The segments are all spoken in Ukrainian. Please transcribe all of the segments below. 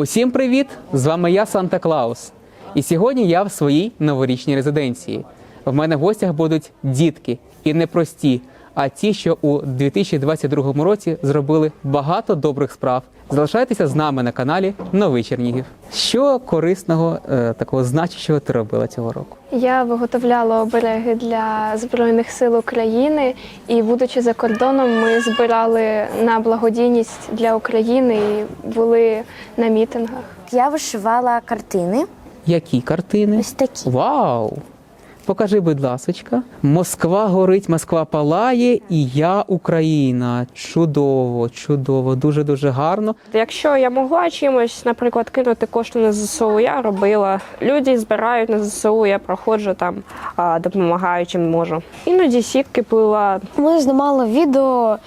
Усім привіт! З вами я Санта Клаус. І сьогодні я в своїй новорічній резиденції. В мене в гостях будуть дітки і не прості, а ті, що у 2022 році зробили багато добрих справ. Залишайтеся з нами на каналі Новий Чернігів. Що корисного е, такого значущого ти робила цього року? Я виготовляла обереги для Збройних сил України, і, будучи за кордоном, ми збирали на благодійність для України і були на мітингах. Я вишивала картини. Які картини? Ось такі. Вау! Покажи, будь ласочка. Москва горить, Москва палає, і я Україна. Чудово, чудово, дуже дуже гарно. Якщо я могла чимось, наприклад, кинути кошти на ЗСУ, я робила. Люди збирають на ЗСУ, я проходжу там, а, допомагаю чим можу. Іноді сітки плила. Ми знімали відео,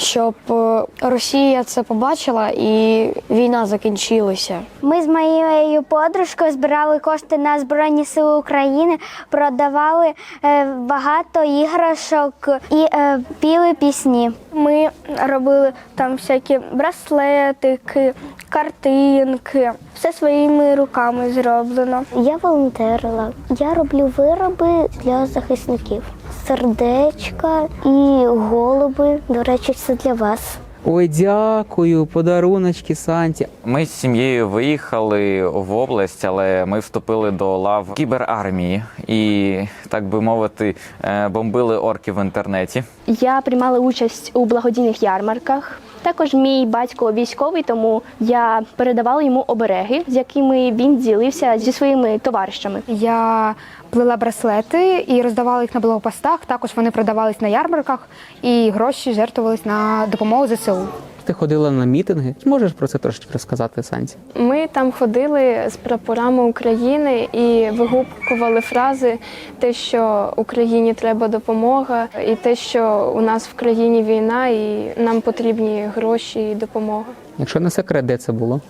щоб е, Росія це побачила і війна закінчилася. Ми з моєю подружкою збирали кошти на Збройні Сили України, продавали е, багато іграшок і е, піли пісні. Ми робили там всякі браслетики, картинки, все своїми руками зроблено. Я волонтерила. Я роблю вироби для захисників. Сердечка і голуби. До речі, це для вас. Ой, дякую, подаруночки Санті. Ми з сім'єю виїхали в область, але ми вступили до лав кіберармії і, так би мовити, е, бомбили орки в інтернеті. Я приймала участь у благодійних ярмарках. Також мій батько військовий, тому я передавала йому обереги, з якими він ділився зі своїми товаришами. Я плела браслети і роздавала їх на блогопостах. Також вони продавались на ярмарках, і гроші жертвувались на допомогу ЗСУ. Ти ходила на мітинги. Можеш про це трошечки розказати, Санті? Ми там ходили з прапорами України і вигукували фрази, те, що Україні треба допомога, і те, що у нас в країні війна, і нам потрібні гроші і допомога. Якщо не секрет, де це було?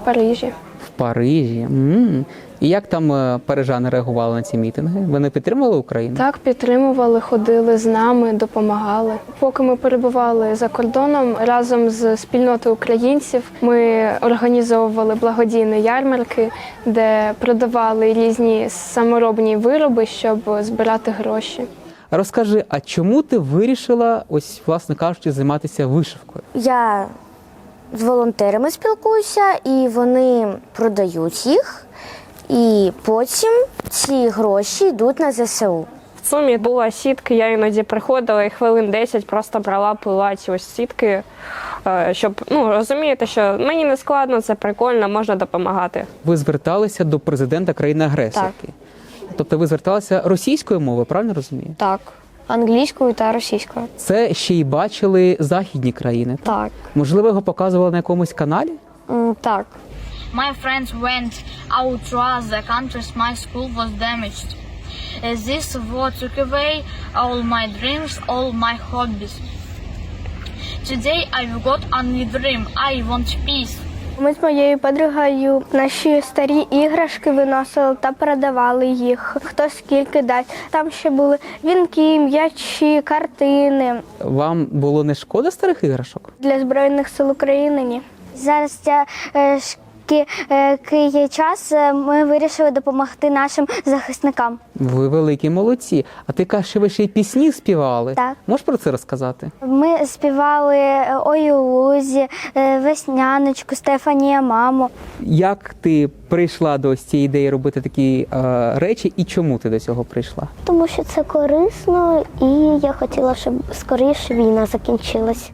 В Парижі. В Парижі. м І як там е, парижани реагували на ці мітинги? Вони підтримували Україну? Так підтримували, ходили з нами, допомагали. Поки ми перебували за кордоном разом з спільнотою українців, ми організовували благодійні ярмарки, де продавали різні саморобні вироби, щоб збирати гроші. Розкажи, а чому ти вирішила, ось, власне кажучи, займатися вишивкою? Я з волонтерами спілкуюся, і вони продають їх. І потім ці гроші йдуть на ЗСУ. В сумі була сітки, я іноді приходила і хвилин 10 просто брала, плила ці ось сітки, е, щоб ну розумієте, що мені не складно, це прикольно, можна допомагати. Ви зверталися до президента країни-агресорки. Тобто ви зверталися російською мовою, правильно розумію? Так, англійською та російською. Це ще й бачили західні країни. Так, Можливо, його показували на якомусь каналі? Так. My friends went out to other countries. My school was damaged. Uh, This war took away all my dreams, all my hobbies. Today I've got only dream. I want peace. Ми з моєю подругою наші старі іграшки виносили та продавали їх. Хто скільки дасть. Там ще були вінки, м'ячі, картини Вам було не шкода старих іграшок? для збройних сил України. Ні. Зараз ця е, шки- е, час е, ми вирішили допомогти нашим захисникам. Ви великі молодці. А ти кажеш, що ви ще й пісні співали? Так. Можеш про це розказати? Ми співали е, «Ой у лузі, весняночку, Стефанія, мамо. Як ти прийшла до ось цієї ідеї робити такі е, речі, і чому ти до цього прийшла? Тому що це корисно, і я хотіла, щоб скоріше війна закінчилась.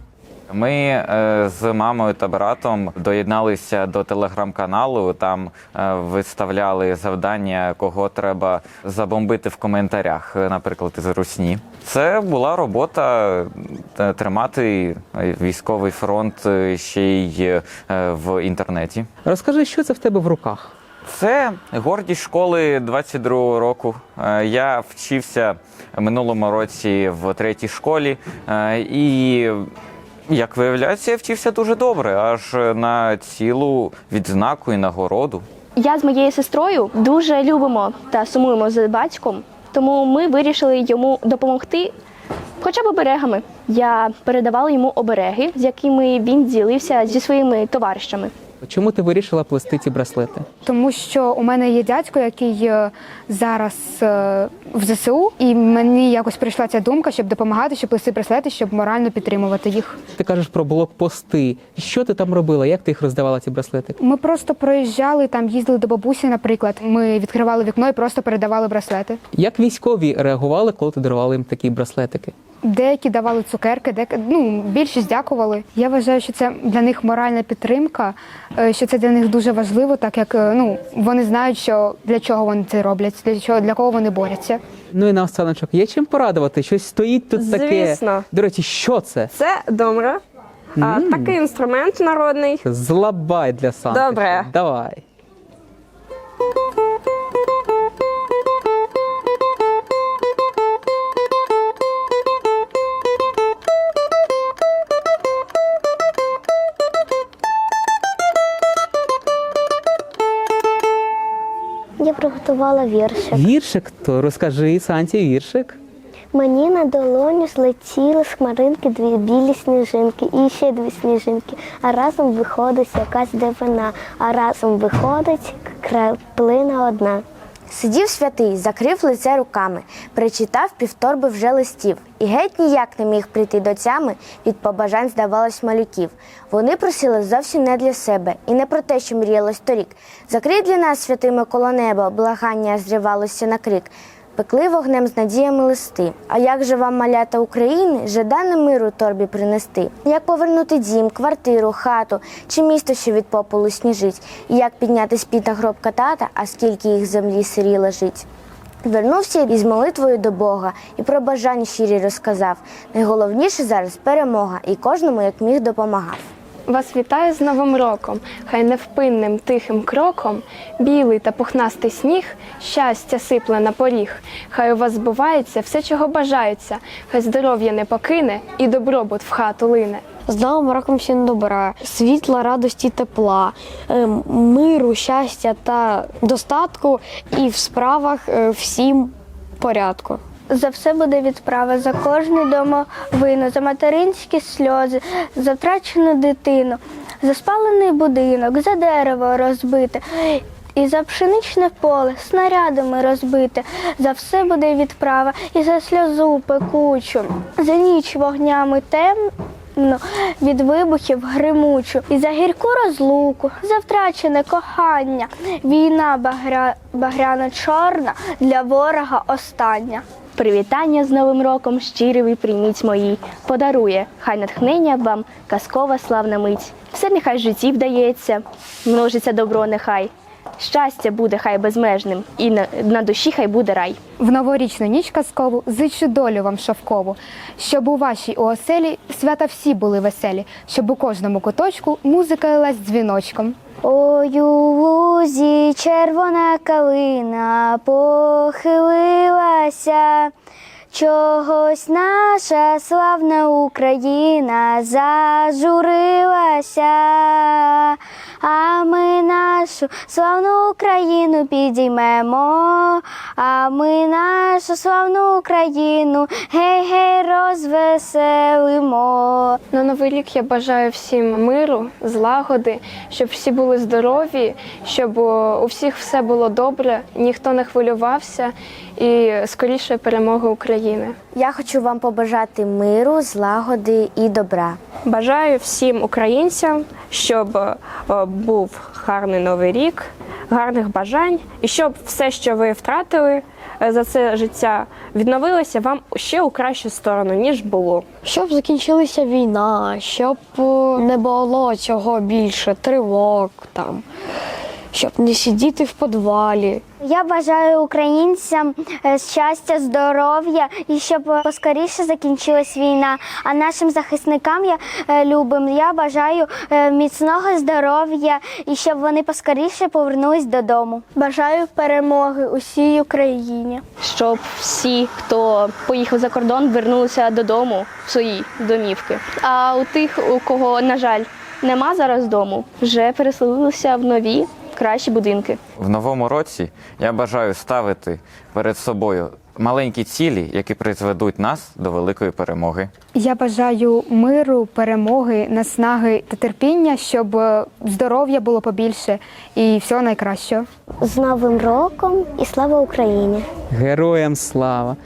Ми е, з мамою та братом доєдналися до телеграм-каналу. Там е, виставляли завдання, кого треба забомбити в коментарях, е, наприклад, із Русні. Це була робота тримати військовий фронт ще й в інтернеті. Розкажи, що це в тебе в руках? Це гордість школи 22-го року. Я вчився минулому році в третій школі, і як виявляється, я вчився дуже добре, аж на цілу відзнаку і нагороду. Я з моєю сестрою дуже любимо та сумуємо за батьком, тому ми вирішили йому допомогти. Хоча б оберегами. Я передавала йому обереги, з якими він ділився зі своїми товаришами. Чому ти вирішила плести ці браслети? Тому що у мене є дядько, який е, зараз е, в ЗСУ, і мені якось прийшла ця думка, щоб допомагати, щоб плести браслети, щоб морально підтримувати їх. Ти кажеш про блокпости. Що ти там робила? Як ти їх роздавала ці браслети? Ми просто проїжджали там, їздили до бабусі, наприклад. Ми відкривали вікно і просто передавали браслети. Як військові реагували, коли ти дарувала їм такі браслетики? Деякі давали цукерки, деякі, ну більшість дякували. Я вважаю, що це для них моральна підтримка, е, що це для них дуже важливо, так як е, ну вони знають, що для чого вони це роблять, для чого для кого вони борються. Ну і наостаночок, є чим порадувати? Щось стоїть тут таке. Звісно. До речі, що це? Це домра. А, такий інструмент народний. Злабай для Санти. Добре. Давай. Я приготувала віршик. Віршик, то розкажи Санті віршик. Мені на долоню злетіли з хмаринки дві білі сніжинки і ще дві сніжинки. А разом виходить якась дивина, а разом виходить краплина одна. Сидів святий, закрив лице руками, причитав півторби вже листів, і геть ніяк не міг прийти до тями від побажань, здавалось, малюків. Вони просили зовсім не для себе і не про те, що мріялось торік. Закрий для нас, святими коло неба, благання зривалося на крик. Пекли вогнем з надіями листи. А як же вам, малята України, жадане миру торбі принести? Як повернути дім, квартиру, хату чи місто, що від попелу сніжить? І як підняти з-під на гробка тата, а скільки їх землі сирі лежить? Вернувся із молитвою до Бога і про бажання щирі розказав. Найголовніше зараз перемога, і кожному як міг допомагав. Вас вітаю з Новим роком. Хай невпинним тихим кроком білий та пухнастий сніг, щастя сипле на поріг. Хай у вас збувається все, чого бажається, хай здоров'я не покине і добробут в хату лине. З новим роком всім добра, світла, радості, тепла, е, миру, щастя та достатку і в справах е, всім порядку. За все буде відправа, за кожну домовину, за материнські сльози, за втрачену дитину, за спалений будинок, за дерево розбите. І за пшеничне поле снарядами розбите, за все буде відправа, і за сльозу пекучу, за ніч вогнями темну, від вибухів гримучу, і за гірку розлуку, за втрачене кохання, війна багря... багряно чорна для ворога остання. Привітання з Новим роком, щирі ви прийміть мої. Подарує, хай натхнення вам, казкова славна мить. Все нехай в житті вдається, множиться добро нехай. Щастя буде хай безмежним, і на, на душі хай буде рай. В новорічну ніч казкову зичу долю вам шовкову, щоб у вашій оселі свята всі були веселі, щоб у кожному куточку музика лилась дзвіночком. Ой, у лузі червона калина похилилася, чогось наша славна Україна зажурилася, а ми нашу славну Україну підіймемо, а ми нашу славну Україну гей-гей розвеселимо. На новий рік я бажаю всім миру, злагоди, щоб всі були здорові, щоб у всіх все було добре, ніхто не хвилювався і скоріше перемоги України. Я хочу вам побажати миру, злагоди і добра. Бажаю всім українцям, щоб був гарний новий рік, гарних бажань, і щоб все, що ви втратили е, за це життя, відновилося вам ще у кращу сторону, ніж було. Щоб закінчилася війна, щоб е, не було цього більше, тривог там, щоб не сидіти в підвалі. Я бажаю українцям е, щастя, здоров'я і щоб поскоріше закінчилась війна. А нашим захисникам я е, любим. Я бажаю е, міцного здоров'я і щоб вони поскоріше повернулись додому. Бажаю перемоги усій Україні. Щоб всі, хто поїхав за кордон, вернулися додому в свої домівки. А у тих, у кого, на жаль, нема зараз дому, вже переселилися в нові кращі будинки. В новому році я бажаю ставити перед собою маленькі цілі, які призведуть нас до великої перемоги. Я бажаю миру, перемоги, наснаги та терпіння, щоб е, здоров'я було побільше і всього найкращого. З Новим роком і слава Україні! Героям слава!